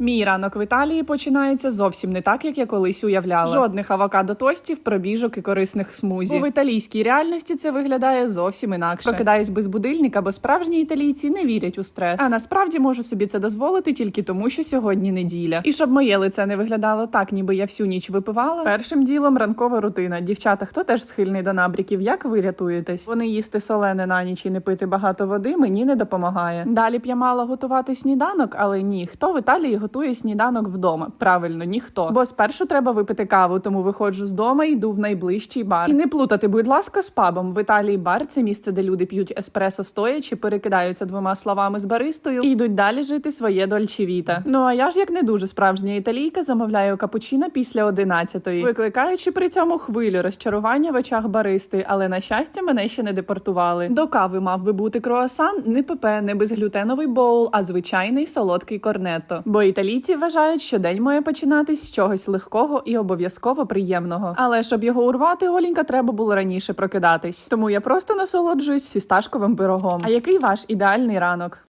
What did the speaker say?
Мій ранок в Італії починається зовсім не так, як я колись уявляла. Жодних авокадо тостів, пробіжок і корисних смузі. Бо в італійській реальності це виглядає зовсім інакше. Прокидаюсь без будильника, бо справжні італійці не вірять у стрес. А насправді можу собі це дозволити тільки тому, що сьогодні неділя. І щоб моє лице не виглядало так, ніби я всю ніч випивала. Першим ділом ранкова рутина. Дівчата, хто теж схильний до набріків? Як ви рятуєтесь? Вони їсти солене на ніч і не пити багато води мені не допомагає. Далі б я мала готувати сніданок, але ні, хто в Італії готує сніданок вдома? Правильно, ніхто. Бо спершу треба випити каву, тому виходжу з дома йду в найближчий бар. І не плутати, будь ласка, з пабом. В Італії бар це місце, де люди п'ють еспресо стоячи, перекидаються двома словами з баристою і йдуть далі жити своє дольчевіта. Ну а я ж як не дуже справжня італійка, замовляю капучино після одинадцятої, викликаючи при цьому хвилю розчарування в очах баристи, але на щастя мене ще не депортували. До кави мав би бути круасан, не ПП, не безглютеновий боул, а звичайний солодкий корнетто. Бо італійці вважають, що день має починатись з чогось легкого і обов'язково приємного. Але щоб його урвати, голінька треба було раніше прокидатись. Тому я просто насолоджуюсь фісташковим пирогом. А який ваш ідеальний ранок?